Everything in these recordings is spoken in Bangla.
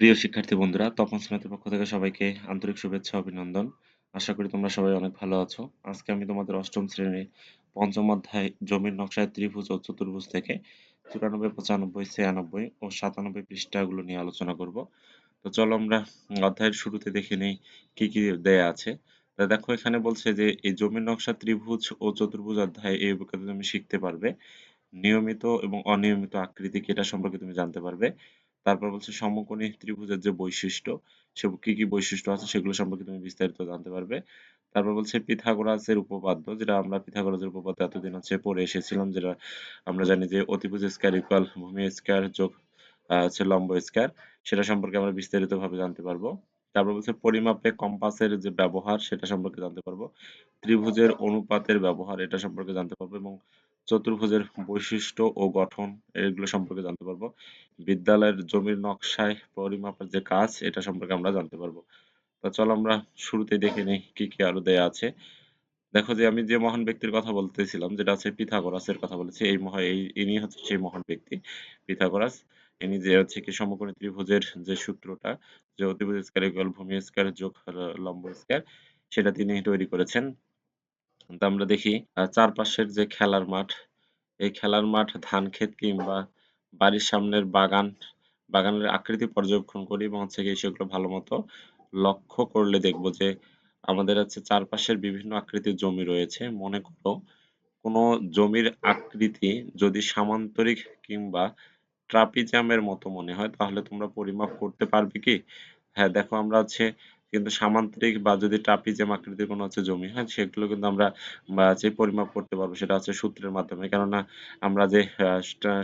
প্রিয় শিক্ষার্থী বন্ধুরা, তপন স্মিথের পক্ষ থেকে সবাইকে আন্তরিক শুভেচ্ছা, অভিনন্দন। আশা করি তোমরা সবাই অনেক ভালো আছো। আজকে আমি তোমাদের অষ্টম শ্রেণির পঞ্চম অধ্যায় জমির নকশায় ত্রিভুজ ও চতুর্ভুজ থেকে চুরানব্বই, পঁচানব্বই, ছিয়ানব্বই ও সাতানব্বই পৃষ্ঠাগুলো নিয়ে আলোচনা করব। তো চলো আমরা অধ্যায়ের শুরুতে দেখে নিই কি কি দেয়া আছে। দেখো, এখানে বলছে যে এই জমির নকশা ত্রিভুজ ও চতুর্ভুজ অধ্যায় এই অভিজ্ঞতা তুমি শিখতে পারবে। নিয়মিত এবং অনিয়মিত আকৃতি কি এটা সম্পর্কে তুমি জানতে পারবে। তারপর বলছে সমকোণী ত্রিভুজের যে বৈশিষ্ট্য, সে কি কি বৈশিষ্ট্য আছে সেগুলো সম্পর্কে তুমি বিস্তারিত জানতে পারবে। তারপর বলছে পিথাগোরাসের উপপাদ্য, যেটা আমরা পিথাগোরাসের উপপাদ্য এতদিন হচ্ছে পড়ে এসেছিলাম, যেটা আমরা জানি যে অতিভুজ স্কয়ার ইকুয়াল ভূমি স্কয়ার যোগ হচ্ছে লম্ব স্কয়ার, সেটা সম্পর্কে আমরা বিস্তারিতভাবে জানতে পারব। তারপর বলছে পরিমাপে কম্পাসের যে ব্যবহার, সেটা সম্পর্কে জানতে পারব। ত্রিভুজের অনুপাতের ব্যবহার, এটা সম্পর্কে জানতে পারব এবং চতুর্ভুজের বৈশিষ্ট্য ও গঠন, এগুলো সম্পর্কে জানতে পারব। বিদ্যালয়ের জমির নকশায় পরিমাপের যে কাজ, এটা সম্পর্কে আমরা জানতে পারব। তা চলো আমরা শুরুতে দেখে নিই কি কি আরও দেয়া আছে। দেখো যে আমি যে মহান ব্যক্তির কথা বলতেছিলাম, যেটা হচ্ছে পিথাগোরাসের কথা বলেছি, এই মহা এই ইনি হচ্ছে সেই মহান ব্যক্তি, পিথাগোরাস। ইনি যে হচ্ছে কি সমকোণী ত্রিভুজের যে সূত্রটা, যে অতিভুজ স্কয়ার ইকুয়াল ভূমি স্কয়ার যোগ লম্ব স্কয়ার, সেটা তিনি তৈরি করেছেন। আমরা দেখি চারপাশের যে খেলার মাঠ, এই খেলার মাঠ ধান ক্ষেত কিংবা বাড়ির সামনের বাগান, বাগানের আকৃতি পর্যবেক্ষণ করি এবং হচ্ছে গিয়ে সেগুলো ভালো মতো লক্ষ্য করলে দেখব যে আমাদের হচ্ছে চারপাশের বিভিন্ন আকৃতির জমি রয়েছে। মনে করো, কোনো জমির আকৃতি যদি সামান্তরিক কিংবা ট্রাপিজামের মতো মনে হয়, তাহলে তোমরা পরিমাপ করতে পারবে কি? হ্যাঁ দেখো আমরা হচ্ছে কিন্তু সামান্তরিক বা যদি ট্রাপিজিয়াম আকৃতির কোনো হচ্ছে জমি, হয়, সেগুলো কিন্তু আমরা যে পরিমাপ করতে পারব সেটা হচ্ছে সূত্রের মাধ্যমে। কেননা আমরা যে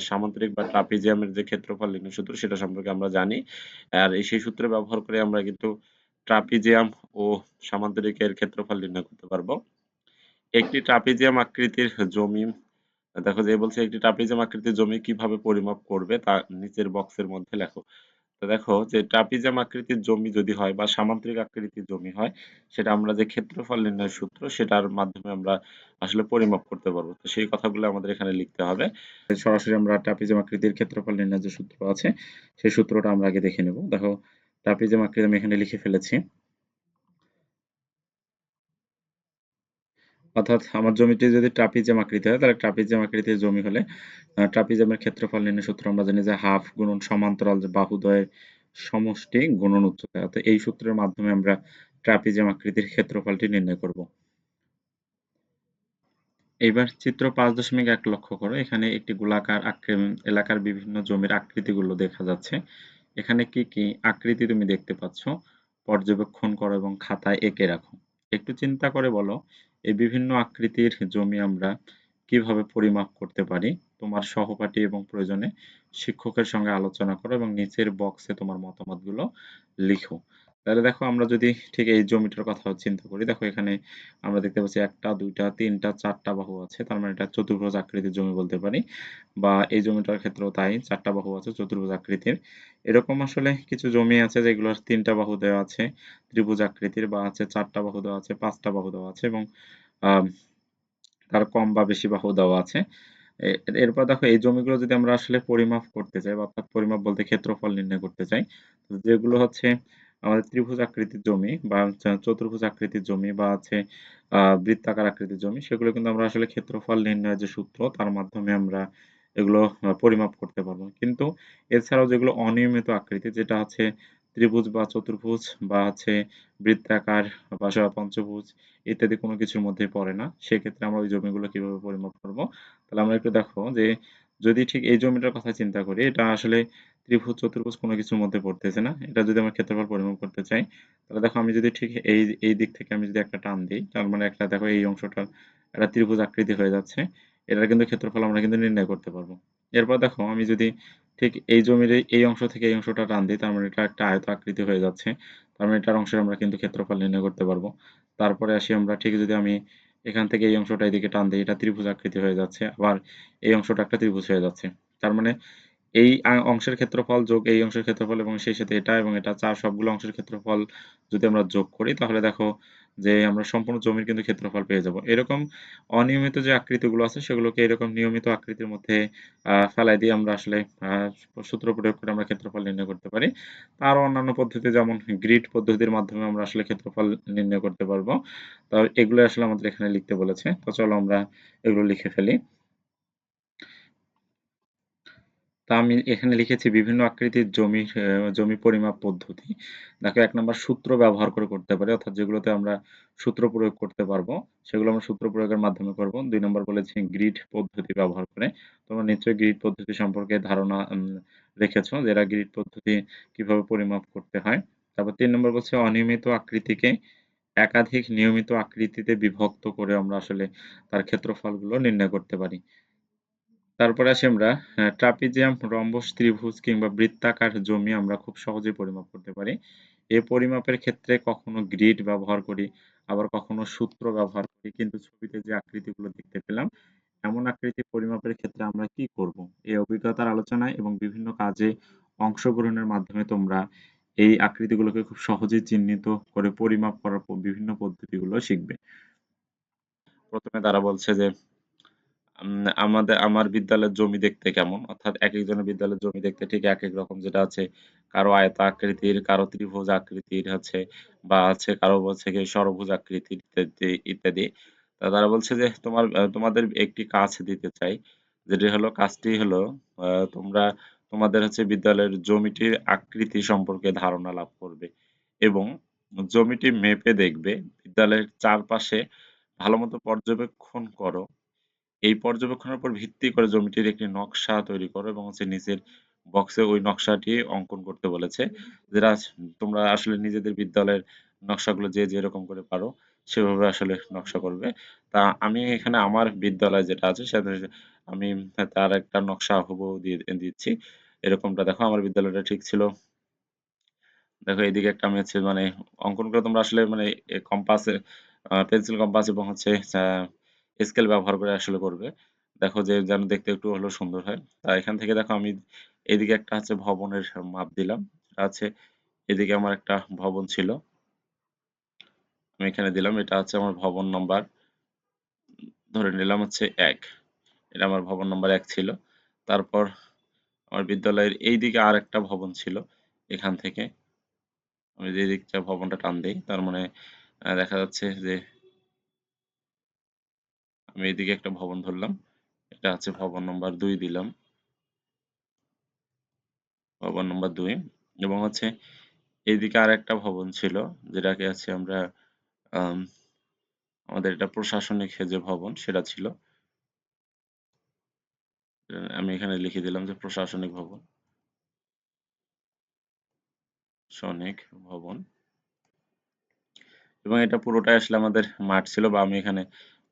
সামান্তরিক বা ট্রাপিজিয়ামের যে ক্ষেত্রফল নির্ণয় সূত্র, সেটা সম্পর্কে আমরা জানি। আর এই সেই সূত্র ব্যবহার করে আমরা কিন্তু ট্রাপিজিয়াম ও সামান্তরিকের ক্ষেত্রফল নির্ণয় করতে পারব। একটি ট্রাপিজিয়াম আকৃতির জমি, দেখো যে বলছে একটি ট্রাপিজিয়াম আকৃতির জমি কীভাবে পরিমাপ করবে, তা নিচের বক্সের মধ্যে লেখো। দেখো যে ট্রাপিজাম আকৃতির জমি যদি হয় বা সামান্তরিক আকৃতির জমি হয়, সেটা আমরা যে ক্ষেত্রফল নির্ণয় সূত্র, সেটার মাধ্যমে আমরা আসলে পরিমাপ করতে পারব। তো সেই কথাগুলো আমাদের এখানে লিখতে হবে। সরাসরি আমরা ট্রাপিজাম আকৃতির ক্ষেত্রফল নির্ণয় যে সূত্র আছে, সেই সূত্রটা আমরা আগে দেখে নেব। দেখো, ট্রাপিজাম আকৃতি আমি এখানে লিখে ফেলেছি। অর্থাৎ আমার জমিটি যদি ট্রাপিজিয়াম আকৃতি হয়, তাহলে ট্রাপিজিয়াম আকৃতির জমি হলে ট্রাপিজিয়ামের ক্ষেত্রফল নির্ণয় সূত্র আমরা জানি যে হাফ গুণন সমান্তরাল যে বাহুদ্বয়ের সমষ্টি গুণন উচ্চতা। অর্থাৎ এই সূত্রের মাধ্যমে আমরা ট্রাপিজিয়াম আকৃতির ক্ষেত্রফলটি নির্ণয় করব। এইবার চিত্র পাঁচ দশমিক এক লক্ষ্য করো। এখানে একটি গোলাকার এলাকার বিভিন্ন জমির আকৃতিগুলো দেখা যাচ্ছে। এখানে কি কি আকৃতি তুমি দেখতে পাচ্ছ? পর্যবেক্ষণ করো এবং খাতায় এঁকে রাখো। একটু চিন্তা করে বলো এই বিভিন্ন আকৃতির জমি আমরা কীভাবে পরিমাপ করতে পারি, তোমার সহপাঠী এবং প্রয়োজনে শিক্ষকের সঙ্গে আলোচনা করো এবং নিচের বক্সে তোমার মতামতগুলো লিখো। তাহলে দেখো আমরা যদি ঠিক এই জমিটার কথা চিন্তা করি, দেখো এখানে আমরা দেখতে পাচ্ছি একটা, দুইটা, তিনটা, চারটা বাহু আছে, তার মানে এটা চতুর্ভুজ আকৃতির জমি বলতে পারি, বা এই জমিটার ক্ষেত্রেও তাই, চারটা বাহু আছে চতুর্ভুজ আকৃতির। এরকম আসলে কিছু জমি আছে যেগুলোর তিনটা বাহু দেওয়া আছে, ত্রিভুজ আকৃতির, বা আছে চারটা বাহু দেওয়া আছে, পাঁচটা বাহু দেওয়া আছে, এবং তার কম বা বেশি বাহু দেওয়া আছে। এরপর দেখো এই জমিগুলো যদি আমরা আসলে পরিমাপ করতে চাই, বা অর্থাৎ পরিমাপ বলতে ক্ষেত্রফল নির্ণয় করতে চাই যেগুলো হচ্ছে আমাদের ত্রিভুজ আকৃতির জমি বা চতুর্ভুজ আকৃতির জমি বা আছে বৃত্তাকার আকৃতির জমি, সেগুলো কিন্তু আমরা আসলে ক্ষেত্রফল নির্ণয়ের যে সূত্র, তার মাধ্যমে আমরা এগুলো পরিমাপ করতে পারব। কিন্তু এছাড়াও যেগুলো অনিয়মিত আকৃতি, যেটা হচ্ছে ত্রিভুজ বা চতুর্ভুজ বা হচ্ছে বৃত্তাকার বা পঞ্চভুজ ইত্যাদি কোনো কিছুর মধ্যে পড়ে না, সেক্ষেত্রে আমরা ওই জমিগুলো কীভাবে পরিমাপ করব? তাহলে আমরা একটু দেখো যে যদি ঠিক এই জমিটার কথা চিন্তা করি, এটা আসলে ত্রিভুজ, চতুর্ভুজ কোনো কিছুর মধ্যে পড়তেছে না। এটা যদি আমরা ক্ষেত্রফল পরিমাপ করতে চাই, তাহলে দেখো আমি যদি ঠিক এই এই দিক থেকে আমি যদি একটা টান দিই, তার মানে একটা দেখো এই অংশটা একটা ত্রিভুজ আকৃতি হয়ে যাচ্ছে, এটার কিন্তু ক্ষেত্রফল আমরা কিন্তু নির্ণয় করতে পারব। এরপর দেখো আমি যদি ঠিক এই জমির এই অংশ থেকে এই অংশটা টান দিই, তার মানে এটা একটা আয়ত আকৃতি হয়ে যাচ্ছে, তার মানে এটার অংশের আমরা কিন্তু ক্ষেত্রফল নির্ণয় করতে পারব। তারপরে আসি আমরা ঠিক যদি আমি এখান থেকে এই অংশটা এদিকে টান দিই, এটা ত্রিভুজ আকৃতি হয়ে যাচ্ছে, আবার এই অংশটা একটা ত্রিভুজ হয়ে যাচ্ছে। তার মানে এই অংশের ক্ষেত্রফল যোগ এই অংশের ক্ষেত্রফল এবং সেই সাথে এটা এবং এটা চার সবগুলো অংশের ক্ষেত্রফল যদি আমরা যোগ করি, তাহলে দেখো যে আমরা সম্পূর্ণ জমির কিন্তু ক্ষেত্রফল পেয়ে যাব। এরকম অনিয়মিত যে আকৃতিগুলো আছে, সেগুলোকে এরকম নিয়মিত আকৃতির মধ্যে ফেলাই দিয়ে আমরা আসলে সূত্র প্রয়োগ করে আমরা ক্ষেত্রফল নির্ণয় করতে পারি। আরও অন্যান্য পদ্ধতি যেমন গ্রিড পদ্ধতির মাধ্যমে আমরা আসলে ক্ষেত্রফল নির্ণয় করতে পারব। তো এগুলো আসলে আমাদের এখানে লিখতে বলেছে। তো চলো আমরা এগুলো লিখে ফেলি। তা আমি এখানে লিখেছি বিভিন্ন আকৃতির জমি জমি পরিমাপ পদ্ধতি। দেখো এক নম্বর সূত্র ব্যবহার করে করতে পারি, অর্থাৎ যেগুলোতে আমরা সূত্র প্রয়োগ করতে পারব, সেগুলো আমরা সূত্র প্রয়োগের মাধ্যমে করব। দুই নম্বর বলেছি গ্রিড পদ্ধতি ব্যবহার করে। তোমরা নিশ্চয়ই গ্রিড পদ্ধতি সম্পর্কে ধারণা রেখেছো যে এরা গ্রিড পদ্ধতি কীভাবে পরিমাপ করতে হয়। তারপর তিন নম্বর বলছে অনিয়মিত আকৃতিকে একাধিক নিয়মিত আকৃতিতে বিভক্ত করে আমরা আসলে তার ক্ষেত্রফলগুলো নির্ণয় করতে পারি। তারপরে আসি আমরা ট্রাপিজিয়াম, রম্বস, ত্রিভুজ কিংবা বৃত্তাকার জমি আমরা খুব সহজে পরিমাপ করতে পারি। এই পরিমাপের ক্ষেত্রে কখনো গ্রিড ব্যবহার করি, আবার কখনো সূত্র ব্যবহার করি, কিন্তু ছবিতে যে আকৃতিগুলো দেখতে পেলাম, এমন আকৃতি পরিমাপের ক্ষেত্রে আমরা কি করব? এই অভিজ্ঞতার আলোচনায় এবং বিভিন্ন কাজে অংশগ্রহণের মাধ্যমে তোমরা এই আকৃতিগুলোকে খুব সহজেই চিহ্নিত করে পরিমাপ করার বিভিন্ন পদ্ধতিগুলো শিখবে। প্রথমে তারা বলছে যে আমাদের, আমার বিদ্যালয়ের জমি দেখতে কেমন? অর্থাৎ এক একজনের বিদ্যালয়ের জমি দেখতে ঠিক এক এক রকম, যেটা আছে কারও আয়ত আকৃতির, কারও ত্রিভুজ আকৃতির আছে বা আছে কারও বলছে কি ষড়ভুজ আকৃতির ইত্যাদি ইত্যাদি। তা তারা বলছে যে তোমার তোমাদের একটি কাজ দিতে চাই, যেটি হলো, কাজটি হলো তোমরা তোমাদের হচ্ছে বিদ্যালয়ের জমিটির আকৃতি সম্পর্কে ধারণা লাভ করবে এবং জমিটি মেপে দেখবে, বিদ্যালয়ের চারপাশে ভালো মতো পর্যবেক্ষণ করো এই পর্যবেক্ষণের উপর ভিত্তি করে জমিটির একটি নকশা তৈরি করো এবং হচ্ছে নিচের বক্সে ওই নকশাটি অঙ্কন করতে বলেছে। যেটা তোমরা আসলে নিজেদের বিদ্যালয়ের নকশাগুলো যে যেরকম করে পারো, সেভাবে আসলে নকশা করবে। তা আমি এখানে আমার বিদ্যালয় যেটা আছে, সেটা আমি তার একটা নকশা হুবহু দিয়ে দিচ্ছি। এরকমটা দেখো, আমার বিদ্যালয়টা ঠিক ছিল। দেখো, এইদিকে একটা আমি হচ্ছে মানে অঙ্কন করে তোমরা আসলে মানে কম্পাসে পেন্সিল কম্পাস এবং হচ্ছে স্কেল ব্যবহার করে আসলে করবে। দেখো যে যেন দেখতে একটু হলেও সুন্দর হয়। তা এখান থেকে দেখো আমি এদিকে একটা হচ্ছে ভবনের মাপ দিলাম। আছে এদিকে আমার একটা ভবন ছিল। আমি এখানে দিলাম। এটা হচ্ছে আমার ভবন নাম্বার ধরে নিলাম হচ্ছে এক। এটা আমার ভবন নাম্বার এক ছিল। তারপর আমার বিদ্যালয়ের এই দিকে আর একটা ভবন ছিল এখান থেকে। আমি যে দিকটা ভবনটা টান দিই, তার মানে দেখা যাচ্ছে যে আমি এদিকে একটা ভবন ধরলাম। এটা হচ্ছে ভবন নম্বর দুই দিলাম। ভবন নম্বর দুই এবং হচ্ছে এইদিকে আর একটা ভবন ছিল, যেটাকে আছে আমরা আমাদের এটা প্রশাসনিক যে ভবন সেটা ছিল। আমি এখানে লিখে দিলাম যে প্রশাসনিক ভবন। সনিক ভবন। এবং এটা পুরোটাই আসলে আমাদের মাঠ ছিল বা আমি এখানে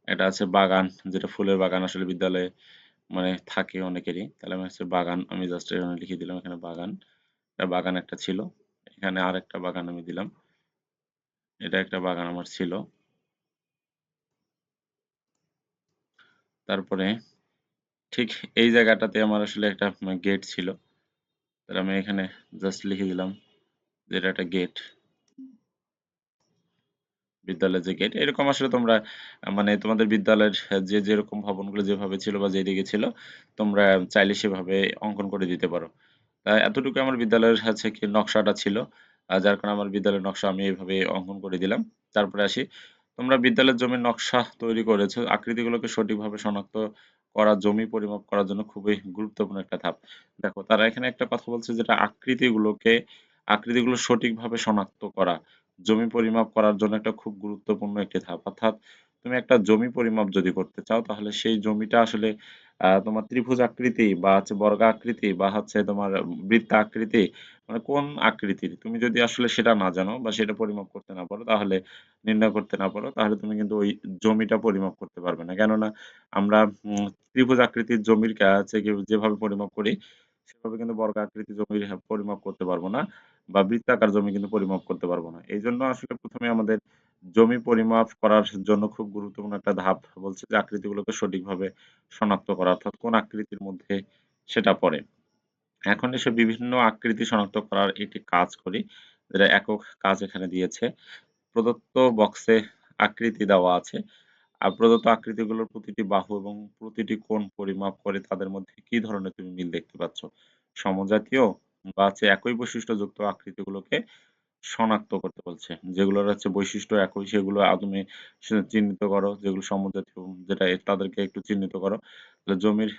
এটা আছে বাগান, যেটা ফুলের বাগান আসলে বিদ্যালয়ে মানে থাকে অনেকেরই। তাহলে আমি হচ্ছে বাগান, আমি জাস্ট এখানে লিখে দিলাম এখানে বাগান। এটা বাগান একটা ছিল। এখানে আর একটা বাগান আমি দিলাম। এটা একটা বাগান আমার ছিল। তারপরে ঠিক এই জায়গাটাতে আমার আসলে একটা গেট ছিল। তাহলে আমি এখানে জাস্ট লিখে দিলাম যে এটা একটা গেট বিদ্যালয়ের যে গেট এরকম আসলে তোমরা মানে তোমাদের বিদ্যালয়ের যে যেরকম ভবনগুলো যেভাবে ছিল বা যেদিকে ছিল, তোমরা চাইলে সেভাবে অঙ্কন করে দিতে পারো। এতটুকু আমার বিদ্যালয়ের হচ্ছে কি নকশাটা ছিল যার কারণে আমার বিদ্যালয়ের নকশা আমি এইভাবে অঙ্কন করে দিলাম। তারপরে আসি, তোমরা বিদ্যালয়ের জমির নকশা তৈরি করেছ, আকৃতিগুলোকে সঠিকভাবে শনাক্ত করা, জমি পরিমাপ করার জন্য খুবই গুরুত্বপূর্ণ একটা ধাপ। দেখো, তারা এখানে একটা কথা বলছে যেটা আকৃতিগুলোকে, আকৃতিগুলো সঠিকভাবে শনাক্ত করা। জমি পরিমাপ করার জন্য একটা খুব গুরুত্বপূর্ণ একটি ধাপ। অর্থাৎ তুমি একটা জমি পরিমাপ যদি করতে চাও তাহলে সেই জমিটা আসলে তোমার ত্রিভুজ আকৃতি বা হচ্ছে বর্গাকৃতি বা হচ্ছে তোমার বৃত্তাকৃতি মানে কোন আকৃতির? তুমি যদি আসলে সেটা না জানো বা সেটা পরিমাপ করতে না পারো তাহলে নির্ণয় করতে না পারো তাহলে তুমি কিন্তু ওই জমিটা পরিমাপ করতে পারবে না। কেননা আমরা ত্রিভুজ আকৃতির জমির কাছে যেভাবে পরিমাপ করি সেভাবে কিন্তু বর্গাকৃতি জমির হ্যাঁ, পরিমাপ করতে পারব না। বা বৃত্তাকার জমি কিন্তু পরিমাপ করতে পারব না। এই জন্য আসলে প্রথমে আমাদের জমি পরিমাপ করার জন্য খুব গুরুত্বপূর্ণ একটা ধাপ বলছে যে আকৃতিগুলোকে সঠিকভাবে শনাক্ত করা, অর্থাৎ কোন আকৃতির মধ্যে সেটা পড়ে। এখন এসে বিভিন্ন আকৃতি শনাক্ত করার একটি কাজ করি, যেটা একক কাজ এখানে দিয়েছে। প্রদত্ত বক্সে আকৃতি দেওয়া আছে। আর প্রদত্ত আকৃতিগুলোর প্রতিটি বাহু এবং প্রতিটি কোণ পরিমাপ করে তাদের মধ্যে কি ধরনের তুমি মিল দেখতে পাচ্ছ? সমজাতীয় বা হচ্ছে একই বৈশিষ্ট্যযুক্ত আকৃতিগুলোকে শনাক্ত করতে বলছে, যেগুলোর হচ্ছে বৈশিষ্ট্য একই, সেগুলো তুমি চিহ্নিত করো, যেগুলো সমজাতীয় যেটা তাদেরকে একটু চিহ্নিত করো। তাহলে জমির,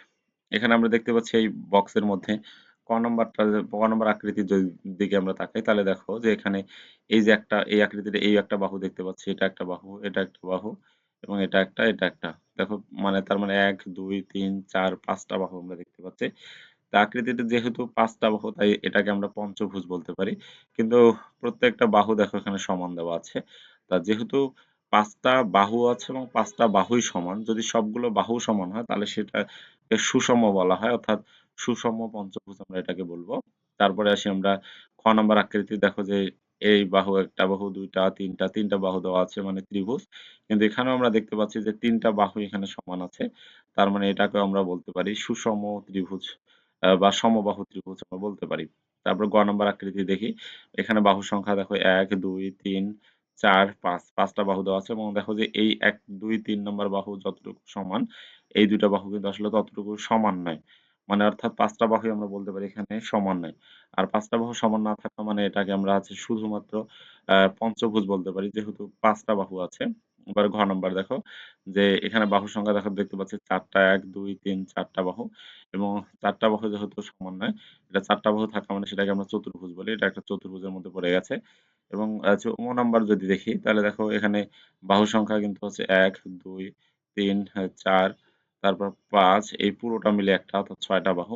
এখানে আমরা দেখতে পাচ্ছি এই বক্সের মধ্যে ক নম্বরটা, ক নম্বর আকৃতির দিকে আমরা তাকাই, তাহলে দেখো যে এখানে এই যে একটা, এই আকৃতির এই একটা বাহু দেখতে পাচ্ছি, এটা একটা বাহু, এটা একটা বাহু এবং এটা একটা এটা একটা। দেখো মানে তার মানে এক, দুই, তিন, চার, পাঁচটা বাহু আমরা দেখতে পাচ্ছি। তা আকৃতিতে যেহেতু পাঁচটা বাহু, তাই এটাকে আমরা পঞ্চভুজ বলতে পারি। কিন্তু প্রত্যেকটা বাহু দেখো এখানে সমান দেওয়া আছে। তা যেহেতু পাঁচটা বাহু আছে এবং পাঁচটা বাহুই সমান, যদি সবগুলো বাহু সমান হয়, তাহলে সেটাকে সুষম বলা হয়। অর্থাৎ সুষম পঞ্চভুজ আমরা এটাকে বলব। তারপরে আসি আমরা খ নম্বর আকৃতি। দেখো যে এই বাহু একটা বাহু, দুইটা, তিনটা তিনটা বাহু দেওয়া আছে মানে ত্রিভুজ। কিন্তু এখানেও আমরা দেখতে পাচ্ছি যে তিনটা বাহু এখানে সমান আছে। তার মানে এটাকে আমরা বলতে পারি সুষম ত্রিভুজ। বা সমবাহু ত্রিভুজ আমরা বলতে পারি। তারপর গ নম্বর আকৃতি দেখি। এখানে বাহু সংখ্যা দেখো এক, দুই, তিন, চার, পাঁচ। পাঁচটা বাহু দেওয়া আছে এবং দেখো যে এই এক, দুই, তিন নম্বর বাহু যতটুকু সমান, এই দুইটা বাহু কিন্তু আসলে ততটুকু সমান নয়। মানে অর্থাৎ পাঁচটা বাহুই আমরা বলতে পারি এখানে সমান নয়। আর পাঁচটা বাহু সমান না থাকা মানে এটাকে আমরা আছে শুধুমাত্র পঞ্চভুজ বলতে পারি, যেহেতু পাঁচটা বাহু আছে। এবার ঘ নম্বর দেখো, যে এখানে বাহু সংখ্যা দেখো দেখতে পাচ্ছি চারটা এক, দুই, তিন, চারটা বাহু এবং চারটা বাহু যেহেতু সমান নয় এটা চারটা বাহু থাকা মানে সেটাকে আমরা চতুর্ভুজ বলি, এটা একটা চতুর্ভুজের মধ্যে পড়ে গেছে এবং ও নাম্বার যদি দেখি, তাহলে দেখো এখানে বাহু সংখ্যা কিন্তু হচ্ছে এক, দুই, তিন চার, তারপর পাঁচ, এই পুরোটা মিলে একটা, অর্থাৎ ছয়টা বাহু,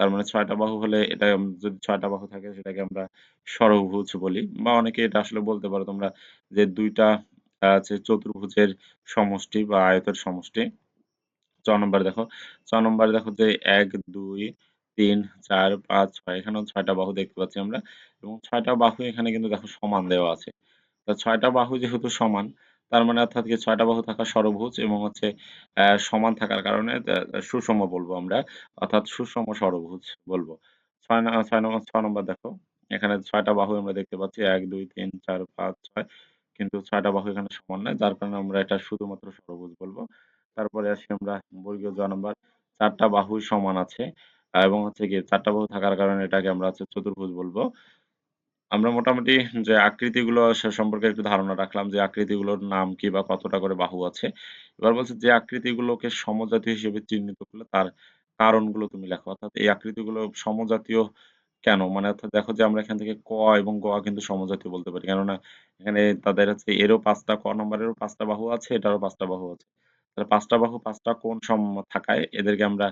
তার মানে ছয়টা বাহু হলে এটা যদি ছয়টা বাহু থাকে সেটাকে আমরা ষড়ভুজ বলি বা অনেকে এটা আসলে বলতে পারো তোমরা যে দুইটা আছে চতুর্ভুজের সমষ্টি বা আয়তের সমষ্টি। চ নম্বর দেখো, ছ নম্বর দেখো যে এক, দুই, তিন, চার, পাঁচ, ছয়, এখানেও ছয়টা বাহু দেখতে পাচ্ছি আমরা এবং ছয়টা বাহু এখানে কিন্তু দেখো সমান দেওয়া আছে। তা ছয়টা বাহু যেহেতু সমান, তার মানে অর্থাৎ কি ছয়টা বাহু থাকা ষড়ভুজ এবং হচ্ছে সমান থাকার কারণে সুষম বলব আমরা, অর্থাৎ সুষম ষড়ভুজ বলব। ছয় ছয় নম্বর ছ নম্বর দেখো, এখানে ছয়টা বাহু আমরা দেখতে পাচ্ছি, এক, দুই, তিন, চার, পাঁচ, ছয় কিন্তু ছয়টা বাহু এখানে সমান নয়। যার কারণে আমরা এটা শুধুমাত্র ষড়ভুজ বলব। তারপরে আসি আমরা বর্গীয় জ নাম্বার। চারটা বাহুই সমান আছে। এবং হচ্ছে কি চারটা বাহু থাকার কারণে এটাকে আমরা হচ্ছে চতুর্ভুজ বলব। আমরা মোটামুটি যে আকৃতিগুলো সে সম্পর্কে একটু ধারণা রাখলাম যে আকৃতিগুলোর নাম কি বা কতটা করে বাহু আছে। এবার বলছে যে আকৃতিগুলোকে সমজাতীয় হিসেবে চিহ্নিত করলে তার কারণগুলো তুমি লেখো। অর্থাৎ এই আকৃতিগুলো সমজাতীয় কেন? মানে অর্থাৎ দেখো যে আমরা এখান থেকে ক এবং গ কিন্তু সমজাতীয় বলতে পারি। কেননা এখানে তাদের হচ্ছে এরও পাঁচটা ক নম্বরেরও পাঁচটা বাহু আছে, এটারও পাঁচটা বাহু আছে। তাহলে পাঁচটা বাহু, পাঁচটা কোণ সম থাকায় এদেরকে আমরা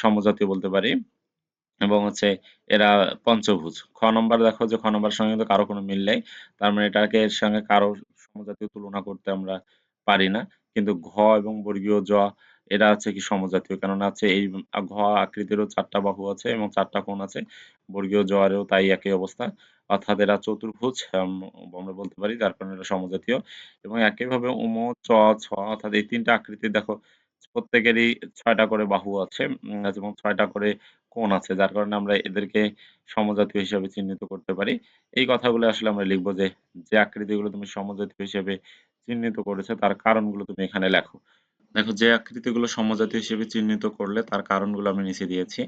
সমজাতীয় বলতে পারি। এবং হচ্ছে এরা পঞ্চভুজ। খ নম্বর দেখো যে খ নম্বরের সঙ্গে কিন্তু কারও কোনো মিল নেই। তার মানে এটাকে এর সঙ্গে কারও সমজাতীয় তুলনা করতে আমরা পারি না। কিন্তু ঘ এবং বর্গীয় জ এরা হচ্ছে কি সমজাতীয়। কেননা হচ্ছে এই ঘ আকৃতিরও চারটা বাহু আছে এবং চারটা কোণ আছে। বর্গীয় জোয়ারেও তাই একই অবস্থা। অর্থাৎ এরা চতুর্ভুজ আমরা বলতে পারি, যার কারণে এটা সমজাতীয়। এবং একইভাবে উম, চ, ছ, অর্থাৎ এই তিনটা আকৃতি দেখো, প্রত্যেকেরই ছয়টা করে বাহু আছে এবং ছয়টা করে কোণ আছে, যার কারণে আমরা এদেরকে সমজাতীয় হিসেবে চিহ্নিত করতে পারি। এই কথাগুলো আসলে আমরা লিখব যে যে আকৃতিগুলো তুমি সমজাতীয় হিসেবে চিহ্নিত করেছে, তার কারণগুলো তুমি এখানে লেখো। দেখো, যে আকৃতিগুলো সমজাতীয় হিসেবে চিহ্নিত করলে তার কারণগুলো আমি নিচে দিয়েছি।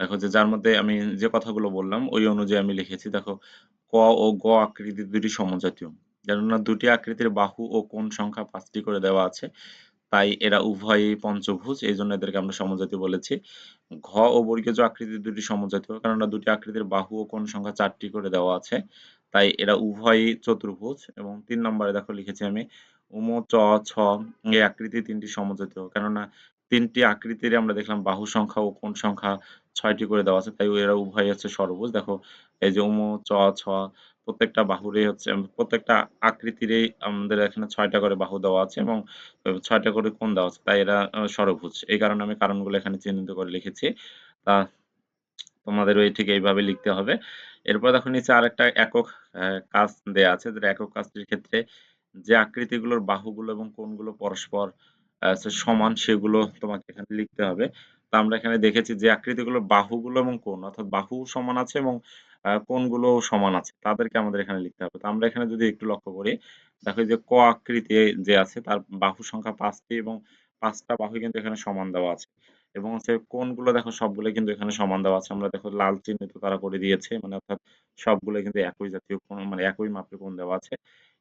দেখো, যে যার মধ্যে আমি যে কথাগুলো বললাম, ওই অনুযায়ী আমি লিখেছি। দেখো, ক ও গ আকৃতি দুটি সমজাতীয়। কেননা দুটি আকৃতির বাহু ও কোণ সংখ্যা পাঁচটি করে দেওয়া আছে, তাই এরা উভয়ই পঞ্চভুজ, এই জন্য এদেরকে আমরা সমজাতীয় বলেছি। ঘ ও বর্গীয় আকৃতির দুটি সমজাতীয়, কেননা দুটি আকৃতির বাহু ও কোণ সংখ্যা চারটি করে দেওয়া আছে, তাই এরা উভয়ই চতুর্ভুজ। এবং তিন নম্বরে দেখো, লিখেছি আমি উম চ ছ এই আকৃতি তিনটি সমজাতীয় কেননা তিনটি আকৃতির আমরা দেখলাম বাহু সংখ্যা ও কোণ সংখ্যা ছয়টি করে দেওয়া আছে তাই এরা উভয় হচ্ছে সর্বভুজ দেখো এই যে উম চ ছ প্রত্যেকটা বাহুরই হচ্ছে প্রত্যেকটা আকৃতিরই আমাদের এখানে ছয়টা করে বাহু দেওয়া আছে এবং ছয়টা করে কোণ দেওয়া আছে তাই এরা সরভুজ এই কারণে আমি কারণগুলো এখানে চিহ্নিত করে লিখেছি। তা তোমাদের ওই ঠিক এইভাবে লিখতে হবে। এরপর দেখো নিচে আরেকটা একক কাজ দেয়া আছে যেটা একক কাজটির ক্ষেত্রে যে আকৃতিগুলোর বাহুগুলো এবং কোণগুলো পরস্পর সমান সেগুলো তোমাকে এখানে লিখতে হবে তা আমরা এখানে দেখেছি যে আকৃতিগুলোর বাহুগুলো এবং কোণ অর্থাৎ বাহু সমান আছে এবং আ কোণগুলোও সমান আছে। তাদেরকে আমাদের এখানে লিখতে হবে। তো আমরা এখানে যদি একটু লক্ষ্য করি, দেখো যে ক আকৃতি যে আছে তার বাহু সংখ্যা পাঁচটি এবং পাঁচটা বাহু কিন্তু এখানে সমান দেওয়া আছে। এবং হচ্ছে কোনগুলো দেখো সবগুলোই কিন্তু এখানে সমান দেওয়া আছে। আমরা দেখো লাল চিহ্নিত তারা করে দিয়েছে। মানে অর্থাৎ সবগুলো কিন্তু একই জাতীয় কোন মানে একই মাপের কোণ দেওয়া আছে।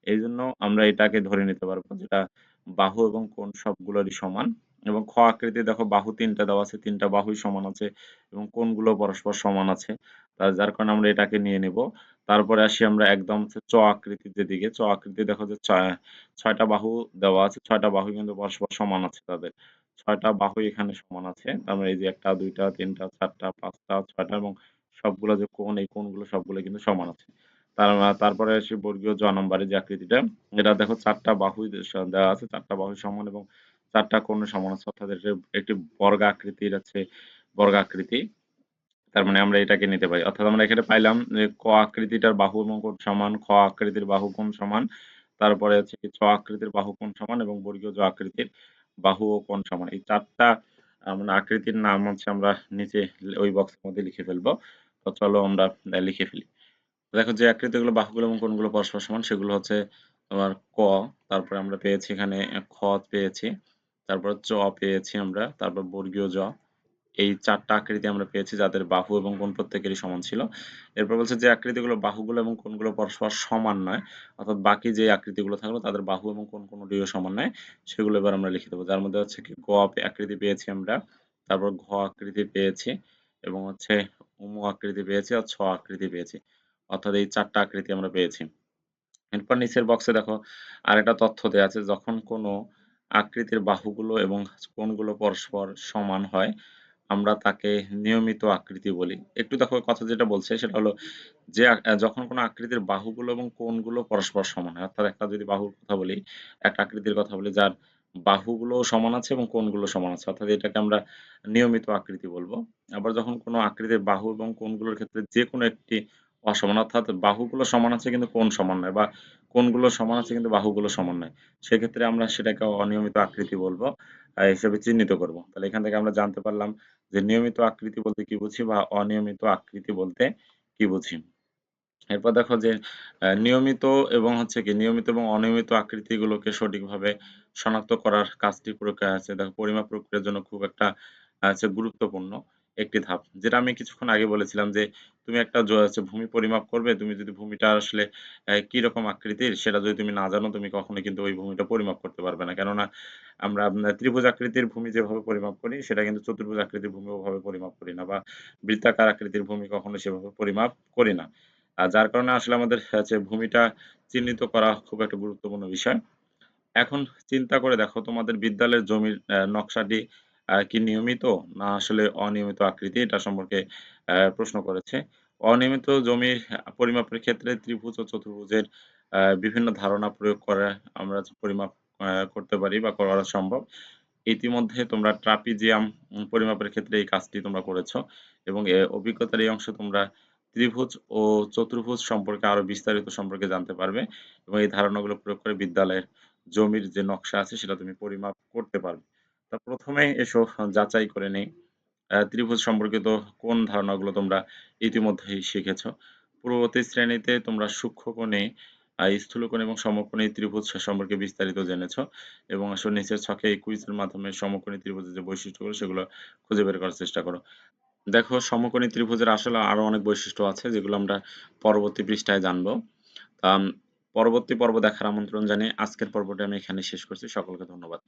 এইজন্য আমরা এটাকে ধরে নিতে পারব যেটা বাহু এবং কোণ সবগুলোরই সমান এবং খ আকৃতি দেখো বাহু ৩ টা দেওয়া আছে। ৩ টা বাহুই সমান আছে এবং কোণগুলো পরস্পর সমান আছে। যার কারণে আমরা এটাকে নিয়ে নিব। তারপরে আসি আমরা একদম চ আকৃতির যেদিকে, চ আকৃতি দেখো যে ছয়টা বাহু দেওয়া আছে। ছয়টা বাহু কিন্তু পরস্পর সমান আছে তাদের। ৬ টা বাহুই এখানে সমান আছে। তার মানে এই যে ১ টা, ২ টা, ৩ টা, ৪ টা, ৫ টা, ৬ টা এবং সবগুলা যে কোণ, এই কোণগুলো সবগুলো কিন্তু সমান আছে। তার তারপরে আসি বর্গীয় জ নম্বরে যে আকৃতিটা, এটা দেখো ৪ টা বাহুই দে স দেওয়া আছে। চারটা বাহু সমান এবং ৪ টা কোণও সমান আছে। অর্থাৎ একটি বর্গাকৃতির আছে বর্গাকৃতি। তার মানে আমরা এটাকে নিতে পারি। অর্থাৎ আমরা এখানে পাইলাম যে ক আকৃতিটার বাহু এবং কোণ সমান, খ আকৃতির বাহু কোণ সমান। তারপরে হচ্ছে ছ আকৃতির বাহু কোণ সমান এবং বর্গীয় জ আকৃতির বাহু ও কোণ সমান। এই চারটা মানে আকৃতির নাম হচ্ছে আমরা নিচে ওই বক্সের মধ্যে লিখে ফেলব। তো চলো আমরা লিখে ফেলি। দেখো যে আকৃতিগুলো বাহুগুলো এবং কোনগুলো পরস্পর সমান সেগুলো হচ্ছে তোমার ক, তারপরে আমরা পেয়েছি এখানে খ পেয়েছি, তারপর চ পেয়েছি আমরা, তারপর বর্গীয় জ। এই চারটা আকৃতি আমরা পেয়েছি যাদের বাহু এবং কোন প্রত্যেকেরই সমান ছিল। এরপর বলছে যে আকৃতিগুলো বাহুগুলো এবং কোনগুলো পরস্পর সমান নয়, অর্থাৎ বাকি যে আকৃতিগুলো থাকল তাদের বাহু এবং কোন কোনটিও সমান নয়, সেগুলো এবার আমরা লিখে দেবো। যার মধ্যে হচ্ছে কি গ আকৃতি পেয়েছি আমরা, তারপর ঘ আকৃতি পেয়েছি এবং হচ্ছে উম আকৃতি পেয়েছি আর ছ আকৃতি পেয়েছি। অর্থাৎ এই ৪ টা আকৃতি আমরা পেয়েছি। এরপর নিচের বক্সে দেখো আরেকটা তথ্য দেয়া আছে যখন কোনো আকৃতির বাহুগুলো এবং কোণগুলো পরস্পর সমান হয়, আমরা তাকে নিয়মিত আকৃতি বলি। একটু দেখো কথা যেটা বলছে সেটা হলো যে যখন কোনো আকৃতির বাহুগুলো এবং কোণগুলো পরস্পর সমান হয়, অর্থাৎ একটা যদি বাহুর কথা বলি, একটা আকৃতির কথা বলি যার বাহুগুলোও সমান আছে এবং কোণগুলো সমান আছে। অর্থাৎ এটাকে আমরা নিয়মিত আকৃতি বলব। আবার যখন কোনো আকৃতির বাহু এবং কোণগুলোর ক্ষেত্রে যেকোনো একটি অসমান অর্থাৎ বাহুগুলো সমান আছে কিন্তু কোণ সমান নয় বা কোণগুলো সমান আছে কিন্তু বাহুগুলো সমান নয়। সেক্ষেত্রে আমরা সেটাকে অনিয়মিত আকৃতি বলব হিসেবে চিহ্নিত করব। তাহলে এখান থেকে আমরা জানতে পারলাম যে নিয়মিত আকৃতি বলতে কি বুঝি বা অনিয়মিত আকৃতি বলতে কি বুঝি। এরপর দেখো যে নিয়মিত এবং হচ্ছে কি, নিয়মিত এবং অনিয়মিত আকৃতিগুলোকে সঠিকভাবে শনাক্ত করার কাজটি প্রক্রিয়া আছে। দেখো, পরিমাপ প্রক্রিয়ার জন্য খুব একটা গুরুত্বপূর্ণ একটি ধাপ। যেটা আমি কিছুক্ষণ আগে বলেছিলাম যে তুমি একটা ভূমি পরিমাপ করবে, তুমি যদি ভূমিটা আসলে অ্যা কীরকম আকৃতির সেটা যদি তুমি না জানো তুমি কখনোই কিন্তু ওই ভূমিটা পরিমাপ করতে পারবে না। কেননা আমরা ত্রিভুজ আকৃতির ভূমি যেভাবে পরিমাপ করি সেটা কিন্তু চতুর্ভুজ আকৃতির ভূমি ওভাবে পরিমাপ করি না বা বৃত্তাকার আকৃতির ভূমি কখনো সেভাবে পরিমাপ করি না। আ যার কারণে আসলে আমাদের হচ্ছে ভূমিটা চিহ্নিত করা খুব একটা গুরুত্বপূর্ণ বিষয়। এখন চিন্তা করে দেখো তোমাদের বিদ্যালয়ের জমির নকশাটি কি নিয়মিত না আসলে অনিয়মিত আকৃতি এটা সম্পর্কে প্রশ্ন করেছে। অনিয়মিত জমির পরিমাপের ক্ষেত্রে ত্রিভুজ ও চতুর্ভুজের বিভিন্ন ধারণা প্রয়োগ করে আমরা পরিমাপ করতে পারি বা করা সম্ভব। ইতিমধ্যে তোমরা ট্রাপিজিয়াম পরিমাপের ক্ষেত্রে এই কাজটি তোমরা করেছ এবং অভিজ্ঞতার এই অংশে তোমরা ত্রিভুজ ও চতুর্ভুজ সম্পর্কে আরও বিস্তারিত সম্পর্কে জানতে পারবে এবং এই ধারণাগুলো প্রয়োগ করে বিদ্যালয়ের জমির যে নকশা আছে সেটা তুমি পরিমাপ করতে পারবে। তা ১ম এই এসো যাচাই করে নেই। ত্রিভুজ সম্পর্কিত কোন ধারণাগুলো তোমরা ইতিমধ্যেই শিখেছ। পূর্ববর্তী শ্রেণীতে তোমরা সূক্ষ্মকোণে, স্থূলকোণ এবং সমকোণী ত্রিভুজ সম্পর্কে বিস্তারিত জেনেছ এবং আসলে নিচের ছকে এই কুইজের মাধ্যমে সমকোণী ত্রিভুজের যে বৈশিষ্ট্যগুলো সেগুলো খুঁজে বের করার চেষ্টা করো। দেখো সমকোণী ত্রিভুজের আসলে আরও অনেক বৈশিষ্ট্য আছে যেগুলো আমরা পরবর্তী পৃষ্ঠায় জানব। পরবর্তী পর্ব দেখার আমন্ত্রণ জানিয়ে আজকের পর্বটি আমি এখানে শেষ করছি। সকলকে ধন্যবাদ।